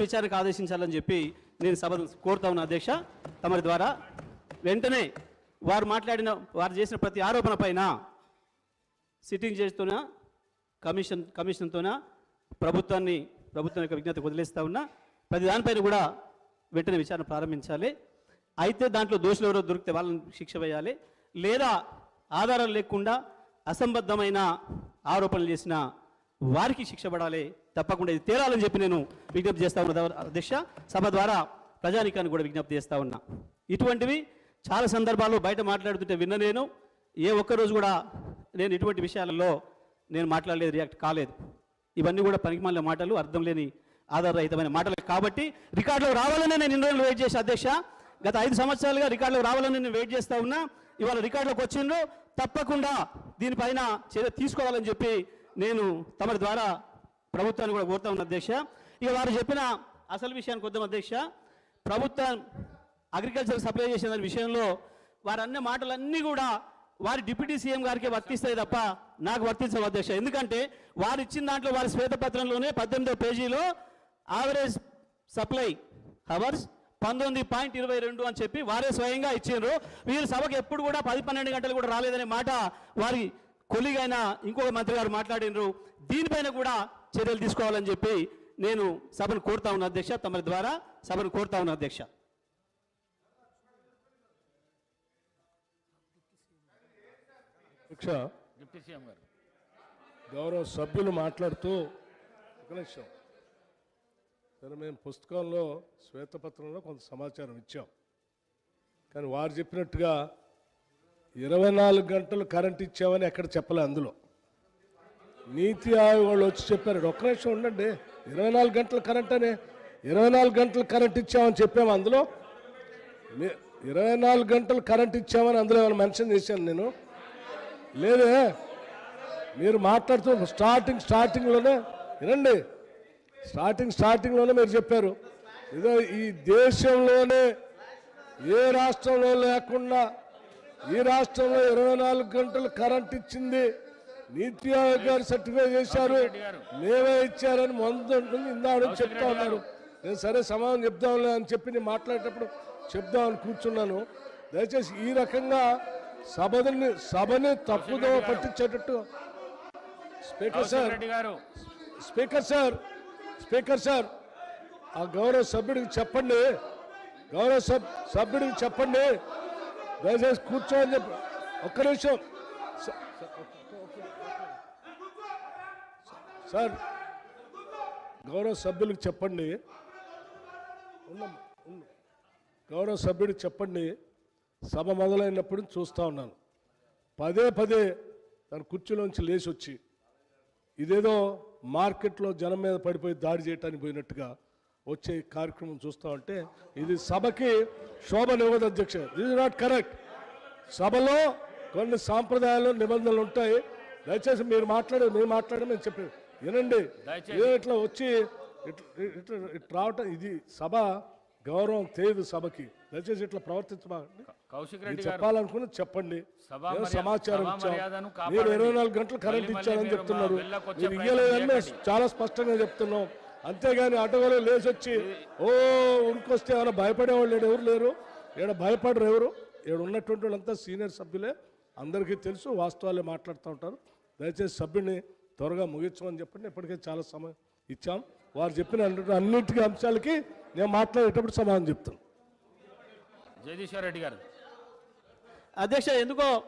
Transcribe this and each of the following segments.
విచారణకు ఆదేశించాలని చెప్పి నేను సభ కోరుతా ఉన్నా అధ్యక్ష. తమరి ద్వారా వెంటనే వారు మాట్లాడిన వారు చేసిన ప్రతి ఆరోపణ పైన సిట్టింగ్ జడ్జితోన కమిషన్ కమిషన్తోన ప్రభుత్వాన్ని ప్రభుత్వం యొక్క విజ్ఞత వదిలేస్తూ ఉన్నా ప్రతి దానిపైన కూడా వెంటనే విచారణ ప్రారంభించాలి. అయితే దాంట్లో దోషులు ఎవరో దొరికితే వాళ్ళని శిక్ష వేయాలి. లేదా ఆధారాలు లేకుండా అసంబద్ధమైన ఆరోపణలు చేసిన వారికి శిక్ష పడాలి. తప్పకుండా ఇది తేలాలని చెప్పి నేను విజ్ఞప్తి చేస్తా ఉన్నా. అధ్యక్ష సభ ద్వారా ప్రజానికాన్ని కూడా విజ్ఞప్తి చేస్తా ఉన్నా. ఇటువంటివి చాలా సందర్భాల్లో బయట మాట్లాడుతుంటే విన్న నేను. ఏ ఒక్కరోజు కూడా నేను ఇటువంటి విషయాలలో నేను మాట్లాడలేదు రియాక్ట్ కాలేదు. ఇవన్నీ కూడా పనికిమాలిన మాటలు అర్థం లేని ఆధారరహితమైన మాటలు. కాబట్టి రికార్డులో రావాలనే నేను ఇన్ని రోజులు వెయిట్ చేసే అధ్యక్ష. గత ఐదు సంవత్సరాలుగా రికార్డులో రావాలని నేను వెయిట్ చేస్తా ఉన్నా. ఇవాళ రికార్డులోకి వచ్చిండ్రు. తప్పకుండా దీనిపైన చర్య తీసుకోవాలని చెప్పి నేను తమరి ద్వారా ప్రభుత్వాన్ని కూడా కోరుతా ఉన్న అధ్యక్ష. ఇక వారు చెప్పిన అసలు విషయానికి వద్దాం అధ్యక్ష. ప్రభుత్వం అగ్రికల్చర్ సప్లై చేసిన విషయంలో వారు అన్న మాటలన్నీ కూడా వారి డిప్యూటీ సీఎం గారికి వర్తిస్తాయి తప్ప నాకు వర్తించవు అధ్యక్ష. ఎందుకంటే వారు ఇచ్చిన దాంట్లో వారి శ్వేతపత్రంలోనే పద్దెనిమిదో పేజీలో ఆవరేజ్ సప్లై హవర్స్ పంతొమ్మిది పాయింట్ ఇరవై రెండు అని చెప్పి వారే స్వయంగా ఇచ్చిండ్రు. వీరు సభకు ఎప్పుడు కూడా పది పన్నెండు గంటలు కూడా రాలేదనే మాట వారి కొలిగైన ఇంకొక మంత్రి గారు మాట్లాడినరు. దీనిపైన కూడా చర్యలు తీసుకోవాలని చెప్పి నేను సభను కోరుతా ఉన్న అధ్యక్ష తమరి ద్వారా సభను కోరుతా ఉన్న అధ్యక్ష. అధ్యక్ష డిప్యూటీ సీఎం గారు. గౌరవ సభ్యులు మాట్లాడుతూ ఒక నిమిషం. సరే మేము పుస్తకంలో శ్వేతపత్రంలో కొంత సమాచారం ఇచ్చాం. కానీ వారు చెప్పినట్టుగా ఇరవై నాలుగు గంటలు కరెంట్ ఇచ్చామని ఎక్కడ చెప్పలే అందులో. నీతి ఆయోగ్ వాళ్ళు వచ్చి చెప్పారు ఒక్క నిమిషం ఉండండి ఇరవై నాలుగు గంటలు కరెంట్ అని ఇరవై నాలుగు గంటలు కరెంట్ ఇచ్చామని చెప్పాము అందులో. ఇరవై నాలుగు గంటలు కరెంట్ ఇచ్చామని అందులో ఏమైనా మెన్షన్ చేశాను నేను? లేదే మీరు మాట్లాడుతూ స్టార్టింగ్ స్టార్టింగ్లోనే వినండి స్టార్టింగ్ స్టార్టింగ్లోనే మీరు చెప్పారు. ఇదో ఈ దేశంలోనే ఏ రాష్ట్రంలో లేకుండా ఈ రాష్ట్రంలో ఇరవై నాలుగు గంటలు కరెంట్ ఇచ్చింది. నీతి ఆయోగ్ గారు సర్టిఫై చేశారు. మేమే ఇచ్చారని నుంచి ఇందాడు చెప్తా ఉన్నారు. నేను సరే సమాధానం చెప్దాంలే అని చెప్పి నేను మాట్లాడేటప్పుడు చెప్దామని కూర్చున్నాను. దయచేసి ఈ రకంగా సభని సభని తప్పుదో పట్టించేటట్టు speaker sir speaker sir speaker sir ఆ గౌరవ సభ్యుడికి చెప్పండి. గౌరవ సభ్యుడికి చెప్పండి. దయచేసి కూర్చోని చెప్పి. ఒక్క నిమిషం. సార్ గౌరవ సభ్యులకు చెప్పండి. గౌరవ సభ్యుడికి చెప్పండి. సభ మొదలైనప్పుడు చూస్తూ ఉన్నాను. పదే పదే తన కుర్చీలోంచి లేచి వచ్చి ఇదేదో మార్కెట్లో జనం మీద పడిపోయి దాడి చేయటానికి పోయినట్టుగా వచ్చే కార్యక్రమం చూస్తా ఉంటే ఇది సభకి శోభనివ్వదు అధ్యక్ష. దిస్ ఇస్ నాట్ కరెక్ట్ సభలో కొన్ని సాంప్రదాయాలు నిబంధనలు ఉంటాయి. దయచేసి మీరు మాట్లాడే మీరు మాట్లాడే మేము చెప్పేది వినండి. ఇట్లా వచ్చి ఇట్లా రావటం ఇది సభ గౌరవం తెలియదు సభకి. దయచేసి ఇట్లా ప్రవర్తించబాకండి కౌశిక్ రెడ్డి చెప్పాలనుకుని చెప్పండి. సమాచారం ఇచ్చాం. మీరు. ఇరవై నాలుగు గంటలు కరెంట్ ఇచ్చారని చెప్తున్నారు. మీరు ఇయ్యలేదని. చాలా స్పష్టంగా చెప్తున్నాం. అంతేగాని అటవలో లేచి వచ్చి ఓ ఉరికొస్తే ఏమైనా భయపడేవాళ్ళు ఎవరు లేరు? ఈడ భయపడరు ఎవరు? ఈడ ఉన్నటువంటి వాళ్ళంతా సీనియర్ సభ్యులే. అందరికీ తెలుసు వాస్తవాలే మాట్లాడుతూ ఉంటారు. దయచేసి సభ్యుని త్వరగా ముగించమని చెప్పండి. ఇప్పటికే చాలా సమయం ఇచ్చాం. వారు చెప్పిన అన్ని- అన్నింటికి అంశాలకి నేను మాట్లాడేటప్పుడు సమాధానం చెప్తాను. జగదీశ్వర్ రెడ్డి గారు. అధ్యక్ష ఎందుకో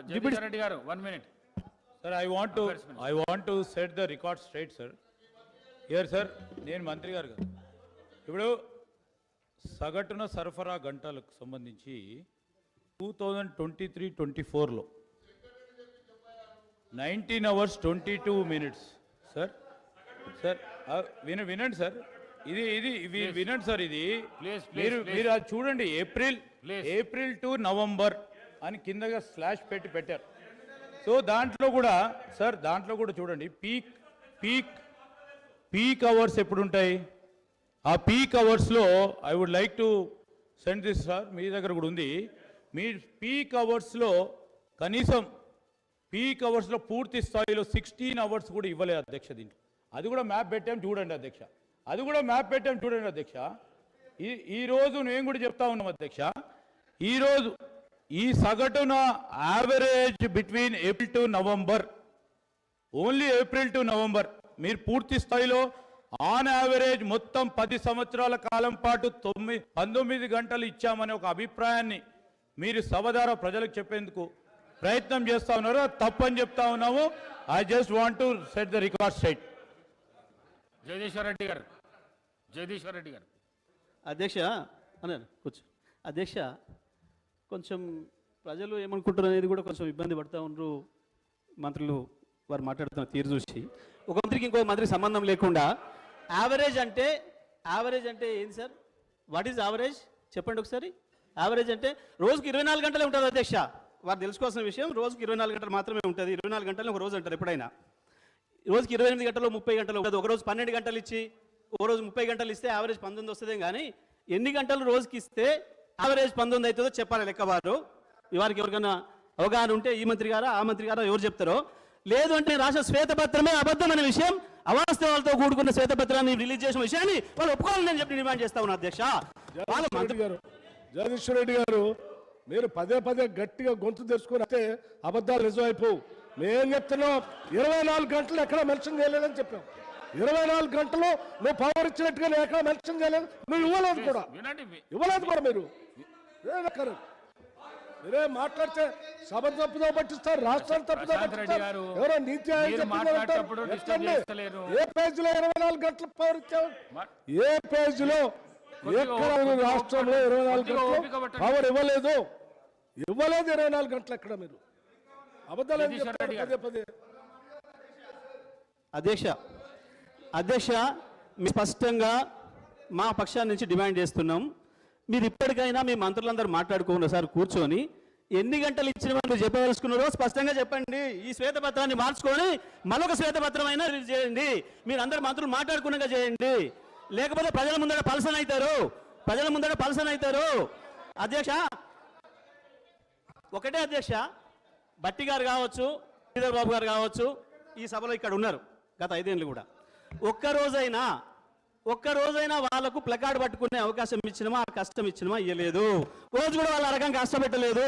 జగదీశ్వర్ రెడ్డి గారు one minute. Sir, I want to, I want to set the record Here, sir, నేను మంత్రి గారు కదా. ఇప్పుడు సగటున సరఫరా గంటలకు సంబంధించి two thousand twenty three twenty ఫోర్లో nineteen hours twenty two minutes sir sir విన వినండి సార్. ఇది ఇది వినండి సార్ ఇది. మీరు. మీరు అది చూడండి. ఏప్రిల్. ఏప్రిల్ టు నవంబర్ అని కిందగా స్లాష్ పెట్టి పెట్టారు. సో దాంట్లో కూడా సార్ దాంట్లో కూడా చూడండి. పీక్ పీక్ పీక్ అవర్స్ ఎప్పుడు ఉంటాయి ఆ పీక్ అవర్స్లో I would like to send this sir మీ దగ్గర కూడా ఉంది. మీ పీక్ అవర్స్లో కనీసం పీక్ అవర్స్లో పూర్తి స్థాయిలో సిక్స్టీన్ అవర్స్ కూడా ఇవ్వలేదు అధ్యక్ష దీంట్లో. అది కూడా మ్యాప్ పెట్టాం చూడండి అధ్యక్ష. అది కూడా మ్యాప్ పెట్టాం చూడండి అధ్యక్ష. ఈ ఈరోజు నేను కూడా చెప్తా ఉన్నాం అధ్యక్ష. ఈరోజు ఈ సగటున average between April to November only April to November మీరు పూర్తి స్థాయిలో ఆన్ యావరేజ్ మొత్తం పది సంవత్సరాల కాలం పాటు తొమ్మిది పంతొమ్మిది గంటలు ఇచ్చామనే ఒక అభిప్రాయాన్ని మీరు సభ ద్వారా ప్రజలకు చెప్పేందుకు ప్రయత్నం చేస్తా ఉన్నారు. తప్పని చెప్తా ఉన్నాము. I just want to set the record straight Jagadishwar Reddy garu Jagadishwar Reddy గారు. అధ్యక్ష అన్నాను కూర్చో. అధ్యక్ష కొంచెం ప్రజలు ఏమనుకుంటారు అనేది కూడా కొంచెం ఇబ్బంది పడుతూ ఉన్నారు మంత్రులు వారు మాట్లాడుతున్న తీరు చూసి. ఒక మంత్రికి ఇంకో మంత్రికి సంబంధం లేకుండా యావరేజ్ అంటే యావరేజ్ అంటే ఏంది సార్? వాట్ ఈజ్ యావరేజ్ చెప్పండి ఒకసారి. యావరేజ్ అంటే రోజుకి ఇరవై నాలుగు గంటలే ఉంటుంది అధ్యక్ష. వారు తెలుసుకోవాల్సిన విషయం రోజుకి ఇరవై నాలుగు గంటలు మాత్రమే ఉంటుంది. ఇరవై నాలుగు గంటలు ఒక రోజు అంటారు ఎప్పుడైనా. రోజుకి ఇరవై ఎనిమిది గంటలు ముప్పై గంటలు ఉంటుంది. ఒక రోజు పన్నెండు గంటలు ఇచ్చి ఓ రోజు ముప్పై గంటలు ఇస్తే యావరేజ్ పంతొమ్మిది వస్తుందేం కానీ ఎన్ని గంటలు రోజుకి ఇస్తే యావరేజ్ పంతొమ్మిది అవుతుందో చెప్పాలి లెక్కవారు. వారికి ఎవరికైనా అవగాహన ఉంటే ఈ మంత్రి గారా ఆ మంత్రి గారా ఎవరు చెప్తారో. లేదు అంటే రాష్ట్ర శ్వేతపత్రమే అబద్ధమైన విషయం అవాస్తవాలతో కూడుకున్న శ్వేతపత్రాన్ని రిలీజ్ చేసిన విషయాన్ని వాళ్ళు ఒప్పుకోవాలని నేను చెప్పి డిమాండ్ చేస్తా ఉన్నా అధ్యక్ష. వాళ్ళ జగదీశ్వర్ మంత్రి రెడ్డి గారు జగదీశ్వర్ రెడ్డి గారు మీరు పదే పదే గట్టిగా గొంతు తెరుచుకుని అయితే అబద్ధాలు నిజం అయిపోవు. మేం చెప్తున్నాం ఇరవై నాలుగు గంటలు ఎక్కడ మెన్షన్ చేయలేదని చెప్పాం. ఇరవై నాలుగు గంటలు నువ్వు పవర్ ఇచ్చినట్టుగా ఎక్కడ మెన్షన్ చేయలేదు నువ్వు ఇవ్వలేదు కూడా. ఇవ్వలేదు కూడా మీరు. మీరే మాట్లాడితే సభ తప్పుదో పట్టిస్తారు రాష్ట్రాన్ని తప్పుదో పట్టిస్తారు ఎవరో నీతి. ఏ పేజీలో ఇరవై నాలుగు గంటలు పవర్ ఇచ్చావు ఏ పేజీలో ఎక్కడ రాష్ట్రంలో. ఇరవై నాలుగు గంటలు. పవర్ ఇవ్వలేదు ఇవ్వలేదు ఇరవై నాలుగు గంటలు ఎక్కడ మీరు అబద్ధాలు పదే. పదే అధ్యక్ష అధ్యక్ష మీ స్పష్టంగా మా పక్షాన్ని నుంచి డిమాండ్ చేస్తున్నాం మీరు ఇప్పటికైనా మీ మంత్రులందరూ మాట్లాడుకున్న సార్ కూర్చొని ఎన్ని గంటలు ఇచ్చిన మీరు చెప్పదలుచుకున్నారో స్పష్టంగా చెప్పండి. ఈ శ్వేతపత్రాన్ని మార్చుకొని మరొక శ్వేతపత్రం అయినా రిలీజ్ చేయండి. మీరు అందరు మంత్రులు మాట్లాడుకున్నాక చేయండి. లేకపోతే ప్రజల ముందర పలసన అవుతారు. ప్రజల ముందర పలసన అవుతారు. అధ్యక్ష ఒకటే అధ్యక్ష బట్టి గారు కావచ్చు శ్రీధర్ బాబు గారు కావచ్చు ఈ సభలో ఇక్కడ ఉన్నారు గత ఐదేళ్ళు కూడా. ఒక్క రోజైనా ఒక్క రోజైనా వాళ్ళకు ప్లకార్డ్ పట్టుకునే అవకాశం ఇచ్చినమా ఆ కష్టం ఇచ్చినమా ఇయ్యలేదు. రోజు కూడా వాళ్ళ రకం కష్టపెట్టలేదు.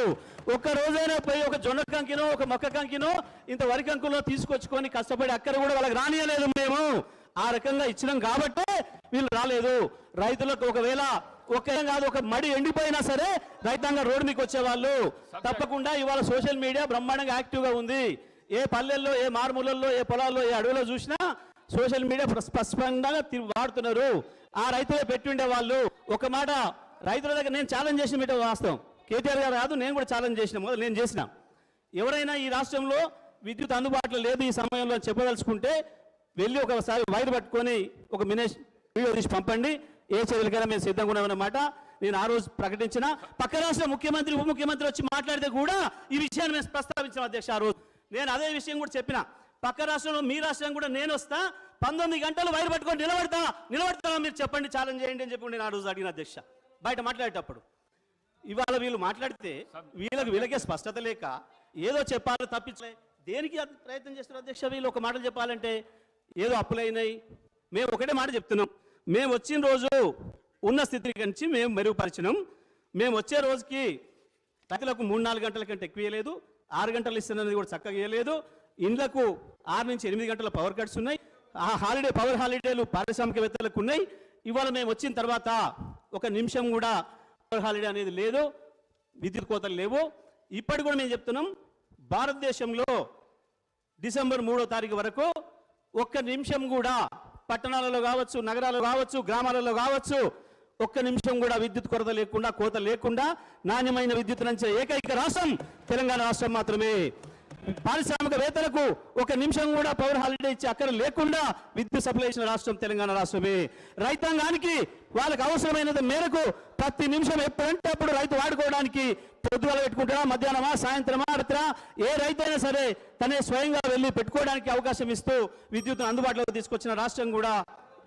ఒక్క రోజైనా పోయి ఒక జొన్న కంకినో ఒక మొక్క కంకినో ఇంత వరి కంకులో తీసుకొచ్చుకొని కష్టపడి అక్కడ కూడా వాళ్ళకి రానియలేదు మేము. ఆ రకంగా ఇచ్చినాం కాబట్టే వీళ్ళు రాలేదు. రైతులకు ఒకవేళ ఒక కాదు ఒక మడి ఎండిపోయినా సరే రైతాంగం రోడ్డు మీకు వచ్చేవాళ్ళు. తప్పకుండా ఇవాళ సోషల్ మీడియా బ్రహ్మాండంగా యాక్టివ్గా ఉంది. ఏ పల్లెల్లో ఏ మారుమూలల్లో ఏ పొలాల్లో ఏ అడవిలో చూసినా సోషల్ మీడియా స్పష్టంగా వాడుతున్నారు. ఆ రైతులే పెట్టుండే వాళ్ళు. ఒక మాట రైతుల దగ్గర నేను ఛాలెంజ్ చేసిన మీట వాస్తవం. కేటీఆర్ గారు కాదు నేను కూడా ఛాలెంజ్ చేసిన మొదలు నేను చేసిన. ఎవరైనా ఈ రాష్ట్రంలో విద్యుత్ అందుబాటులో లేదు ఈ సమయంలో చెప్పదలుచుకుంటే వెళ్ళి ఒకసారి వైర్ పట్టుకొని ఒక మినేష్ వీడియో తీసి పంపండి. ఏ చర్యలకైనా మేము సిద్ధంగా ఉన్నామన్నమాట నేను ఆ రోజు ప్రకటించిన. పక్క రాష్ట్ర ముఖ్యమంత్రి ఉప ముఖ్యమంత్రి వచ్చి మాట్లాడితే కూడా ఈ విషయాన్ని మేము ప్రస్తావించాం అధ్యక్ష ఆ రోజు. నేను అదే విషయం కూడా చెప్పిన. పక్క రాష్ట్రంలో మీ రాష్ట్రం కూడా నేను వస్తా పంతొమ్మిది గంటలు వైర్ పట్టుకొని నిలబడతా. నిలబడతారా మీరు చెప్పండి ఛాలెంజ్ చేయండి అని చెప్పి నేను ఆ రోజు అడిగిన అధ్యక్ష. బయట మాట్లాడేటప్పుడు ఇవాళ వీళ్ళు మాట్లాడితే వీళ్ళకి వీళ్ళకే స్పష్టత లేక ఏదో చెప్పాలో తప్పించలే. దేనికి ప్రయత్నం చేస్తున్నారు అధ్యక్ష వీళ్ళు? ఒక మాటలు చెప్పాలంటే ఏదో అప్పులైనాయి మేము ఒకటే మాట చెప్తున్నాం. మేము వచ్చిన రోజు ఉన్న స్థితి నుంచి మేము మెరుగుపరిచినాం. మేము వచ్చే రోజుకి రైతులకు మూడు నాలుగు గంటల కంటే ఎక్కువ ఇవ్వలేదు ఆరు గంటలు ఇస్తున్నది కూడా చక్కగా ఇవ్వలేదు ఇండ్లకు ఆరు నుంచి ఎనిమిది గంటల పవర్ కట్స్ ఉన్నాయి. ఆ హాలిడే పవర్ హాలిడేలు పారిశ్రామికవేత్తలకు ఉన్నాయి. ఇవాళ మేము వచ్చిన తర్వాత ఒక నిమిషం కూడా పవర్ హాలిడే అనేది లేదు విద్యుత్ కోతలు లేవు. ఇప్పటి కూడా మేము చెప్తున్నాం భారతదేశంలో డిసెంబర్ మూడో తారీఖు వరకు ఒక్క నిమిషం కూడా పట్టణాలలో కావచ్చు నగరాల్లో కావచ్చు గ్రామాలలో కావచ్చు ఒక్క నిమిషం కూడా విద్యుత్ కొరత లేకుండా కోత లేకుండా నాణ్యమైన విద్యుత్ నంచే ఏకైక రాష్ట్రం తెలంగాణ రాష్ట్రం మాత్రమే. పారిశ్రామికవేత్తలకు ఒక నిమిషం కూడా పవర్ హాలిడే ఇచ్చే అక్కడ లేకుండా విద్యుత్ సప్లై ఇచ్చిన రాష్ట్రం తెలంగాణ రాష్ట్రమే. రైతాంగానికి వాళ్ళకి అవసరమైనంత మేరకు ప్రతి నిమిషం ఎప్పుడంటే అప్పుడు రైతు వాడుకోవడానికి పొద్దుగల పెట్టుకుంటారా మధ్యాహ్నమా సాయంత్రమా రాత్రా ఏ రైతైనా సరే తనే స్వయంగా వెళ్ళి పెట్టుకోవడానికి అవకాశం ఇస్తూ విద్యుత్ అందుబాటులోకి తీసుకొచ్చిన రాష్ట్రం కూడా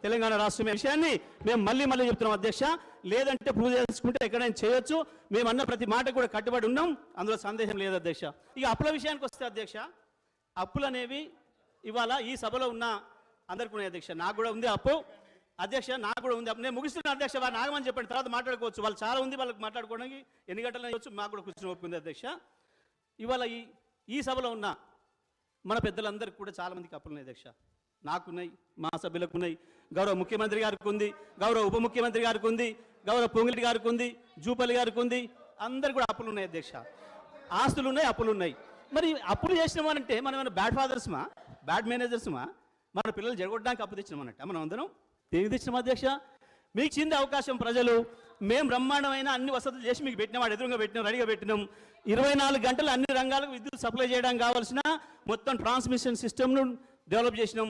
తెలంగాణ రాష్ట్రమే విషయాన్ని మేము మళ్ళీ మళ్ళీ చెప్తున్నాం అధ్యక్ష. లేదంటే ప్రూవ్ చేసుకుంటే ఎక్కడైనా చేయొచ్చు. మేము అన్న ప్రతి మాట కూడా కట్టుబడి ఉన్నాం. అందులో సందేహం లేదు అధ్యక్ష. ఇక అప్పుల విషయానికి వస్తే అధ్యక్ష అప్పులు అనేవి ఇవాళ ఈ సభలో ఉన్న అందరికీ ఉన్నాయి అధ్యక్ష. నాకు కూడా ఉంది అప్పు. అధ్యక్ష నాకు కూడా ఉంది నేను ముగిస్తున్న అధ్యక్ష వారు నాగమని చెప్పండి. తర్వాత మాట్లాడుకోవచ్చు. వాళ్ళు చాలా ఉంది వాళ్ళకి మాట్లాడుకోవడానికి. ఎన్ని గంటలు వచ్చి మాకు కూడా కూర్చుని ఒప్పుకుంది అధ్యక్ష. ఇవాళ ఈ ఈ సభలో ఉన్న మన పెద్దలందరికీ కూడా చాలామందికి అప్పులు ఉన్నాయి అధ్యక్ష. నాకున్నాయి మా సభ్యులకు ఉన్నాయి గౌరవ ముఖ్యమంత్రి గారికి ఉంది గౌరవ ఉప ముఖ్యమంత్రి గారికి ఉంది గౌరవ పొంగిరెడ్డి గారికి ఉంది జూపల్లి గారికి ఉంది అందరు కూడా అప్పులు ఉన్నాయి అధ్యక్ష. ఆస్తులు ఉన్నాయి అప్పులు ఉన్నాయి మరి అప్పులు చేసినామనంటే మనం ఏమైనా బ్యాడ్ ఫాదర్స్మా బ్యాడ్ మేనేజర్స్మా మన పిల్లలు జరగొట్టడానికి అప్పు తెచ్చినామన్నట్ట మనం అందరం దేనికి తెచ్చినాం అధ్యక్ష. మీకు చింది అవకాశం ప్రజలు. మేము బ్రహ్మాండమైన అన్ని వసతులు చేసి మీకు పెట్టినాం వాడు ఎదురుగా పెట్టినాం రెడీగా పెట్టినాం. ఇరవై నాలుగు గంటలు అన్ని రంగాలకు విద్యుత్ సప్లై చేయడానికి కావాల్సిన మొత్తం ట్రాన్స్మిషన్ సిస్టమ్ను డెవలప్ చేసినాం.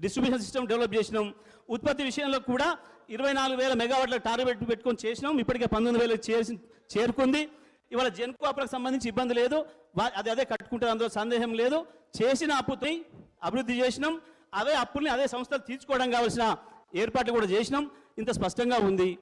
డిస్ట్రిబ్యూషన్ సిస్టమ్ డెవలప్ చేసినాం. ఉత్పత్తి విషయంలో కూడా ఇరవై నాలుగు వేల మెగావాట్ల టార్గెట్ పెట్టుకొని చేసినాం. ఇప్పటికే పంతొమ్మిది వేలకు చేసి చేరుకుంది. ఇవాళ జెన్కో అప్పులకు సంబంధించి ఇబ్బంది లేదు. అది అదే కట్టుకుంటారు. అందులో సందేహం లేదు. చేసిన అప్పుని అభివృద్ధి చేసినాం. అవే అప్పుల్ని అదే సంస్థలు తీర్చుకోవడం కావాల్సిన ఏర్పాట్లు కూడా చేసినాం. ఇంత స్పష్టంగా ఉంది.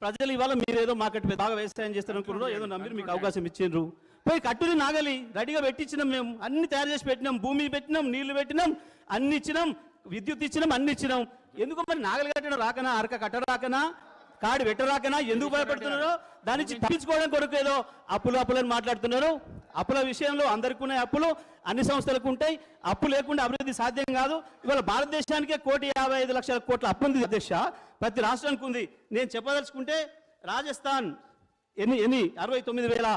ప్రజలు ఇవాళ మీరు ఏదో మాకట్టు బాగా వ్యవసాయం చేస్తారనుకున్నారో ఏదో నమ్మిరు మీకు అవకాశం ఇచ్చిండ్రు. పోయి కట్టుని నాగలి రెడీగా పెట్టించినాం మేము. అన్ని తయారు చేసి పెట్టినాం. భూమి పెట్టినాం నీళ్ళు పెట్టినాం. అన్ని ఇచ్చినాం. విద్యుత్ ఇచ్చినాం అన్ని ఇచ్చినాం. ఎందుకు మరి నాగలి కట్టడం రాకనా అరక కట్ట రాకనా కాడి పెట్టరాకనా ఎందుకు భయపడుతున్నారో? దాని నుంచి తప్పించుకోవడం కొరకు ఏదో అప్పులు అప్పులని మాట్లాడుతున్నారు. అప్పుల విషయంలో అందరికీ ఉన్నాయి అప్పులు అన్ని సంస్థలకు ఉంటాయి. అప్పు లేకుండా అభివృద్ధి సాధ్యం కాదు. ఇవాళ భారతదేశానికే కోటి యాభై ఐదు లక్షల కోట్ల అప్పు ఉంది అధ్యక్ష. ప్రతి రాష్ట్రానికి ఉంది. నేను చెప్పదలుచుకుంటే రాజస్థాన్ ఎన్ని ఎన్ని? అరవై తొమ్మిది వేల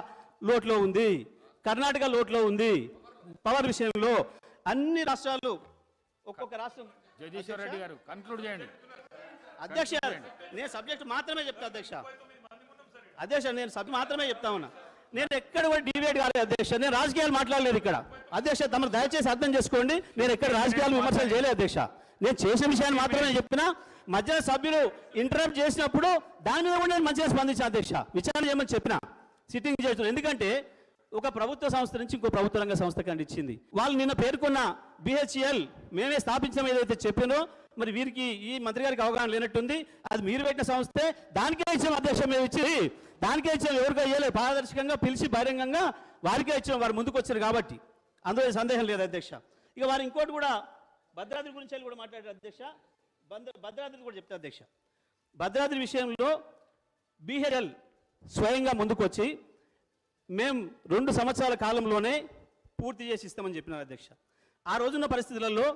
లోట్లో ఉంది. కర్ణాటక లోట్లో ఉంది. పవర్ విషయంలో అన్ని రాష్ట్రాలు ఒక్కొక్క రాష్ట్రం. జగదీశ్వర్ రెడ్డి గారు కన్క్లూడ్ చేయండి. అధ్యక్ష నేను సబ్జెక్ట్ మాత్రమే చెప్తా అధ్యక్ష. అధ్యక్ష నేను సబ్ మాత్రమే చెప్తా ఉన్నా. నేను ఎక్కడ కూడా డిబేట్ కాలేదు అధ్యక్ష. నేను రాజకీయాలు మాట్లాడలేదు ఇక్కడ. అధ్యక్ష తమరు దయచేసి అర్థం చేసుకోండి. నేను ఎక్కడ రాజకీయాలు విమర్శలు చేయలేదు అధ్యక్ష. నేను చేసిన విషయాన్ని మాత్రమే చెప్పినా మధ్య సభ్యులు ఇంటరప్ట్ చేసినప్పుడు దాని మీద కూడా నేను మంచిగా స్పందించిన అధ్యక్ష. విచారణ చేయమని చెప్పిన సిట్టింగ్ చేస్తున్నారు ఎందుకంటే ఒక ప్రభుత్వ సంస్థ నుంచి ఇంకో ప్రభుత్వ రంగ సంస్థ కండి ఇచ్చింది. వాళ్ళు నిన్న పేర్కొన్న బిహెచ్ఎల్ మేమే స్థాపించడం ఏదైతే చెప్పినో మరి వీరికి ఈ మంత్రి గారికి అవగాహన లేనట్టుంది. అది మీరు పెట్టిన సంస్థే దానికే ఇచ్చాం అధ్యక్ష మేము ఇచ్చి దానికే ఇచ్చాం ఎవరికో ఇవ్వలేదు పారదర్శకంగా పిలిచి బహిరంగంగా వారికే ఇచ్చాం వారు ముందుకు వచ్చారు కాబట్టి. అందులో సందేహం లేదు అధ్యక్ష. ఇక వారు ఇంకోటి కూడా భద్రాద్రి గురించి కూడా మాట్లాడారు అధ్యక్ష. భద్ర భద్రాద్రి కూడా చెప్తారు అధ్యక్ష. భద్రాద్రి విషయంలో బీహెచ్ఎల్ స్వయంగా ముందుకు వచ్చి మేము రెండు సంవత్సరాల కాలంలోనే పూర్తి చేసి ఇస్తామని చెప్పినారు అధ్యక్ష. ఆ రోజున్న పరిస్థితులలో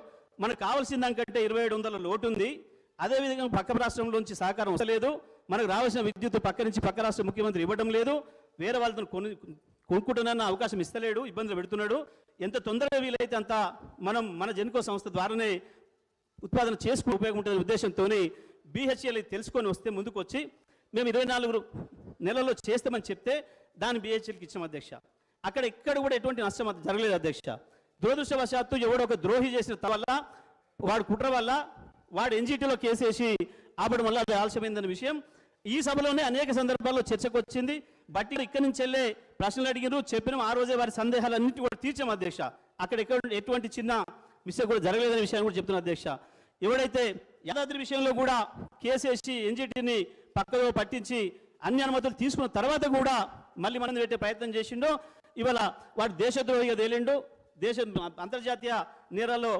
మనకు కావాల్సిన దానికంటే ఇరవై ఏడు వందల లోటు ఉంది. అదేవిధంగా పక్క రాష్ట్రంలోంచి సహకారం వస్తలేదు. మనకు రావాల్సిన విద్యుత్ పక్క నుంచి పక్క రాష్ట్ర ముఖ్యమంత్రి ఇవ్వడం లేదు. వేరే వాళ్ళతో కొను కొనుక్కుంటున్న అవకాశం ఇస్తలేడు ఇబ్బందులు పెడుతున్నాడు. ఎంత తొందరగా వీలైతే అంత మనం మన జెన్కో సంస్థ ద్వారానే ఉత్పాదన చేసుకుని ఉపయోగం ఉంటుంది ఉద్దేశంతో బీహెచ్ఎల్ తెలుసుకొని వస్తే ముందుకు వచ్చి మేము ఇరవై నాలుగు నెలల్లో చేస్తామని చెప్తే దాన్ని బీహెచ్ఎల్కి ఇచ్చాం అధ్యక్ష. అక్కడ ఎక్కడ కూడా ఎటువంటి నష్టం జరగలేదు అధ్యక్ష. దురదృష్టవశాత్తు ఎవడో ఒక ద్రోహి చేసిన వల్ల వాడు కుట్ర వల్ల వాడు ఎన్జిటీలో కేసేసి ఆపడం వల్ల అది ఆలస్యమైందన్న విషయం. ఈ సభలోనే అనేక సందర్భాల్లో చర్చకు వచ్చింది బట్టి ఇక్కడి నుంచి వెళ్ళే ప్రశ్నలు అడిగినారు చెప్పిన. ఆ రోజే వారి సందేహాలన్నింటి కూడా తీర్చాం అధ్యక్ష. అక్కడ ఎక్కడ ఎటువంటి చిన్న మిస్టేక్ కూడా జరగలేదనే విషయాన్ని కూడా చెప్తున్నా అధ్యక్ష. ఎవడైతే యాదాద్రి విషయంలో కూడా కేసేసి ఎన్జిటిని పక్కలో పట్టించి అన్ని అనుమతులు తీసుకున్న తర్వాత కూడా మళ్ళీ మనం పెట్టే ప్రయత్నం చేసిండో ఇవాళ వాడు దేశద్రోహిగా తేలిండు దేశం అంతర్జాతీయ నేరాల్లో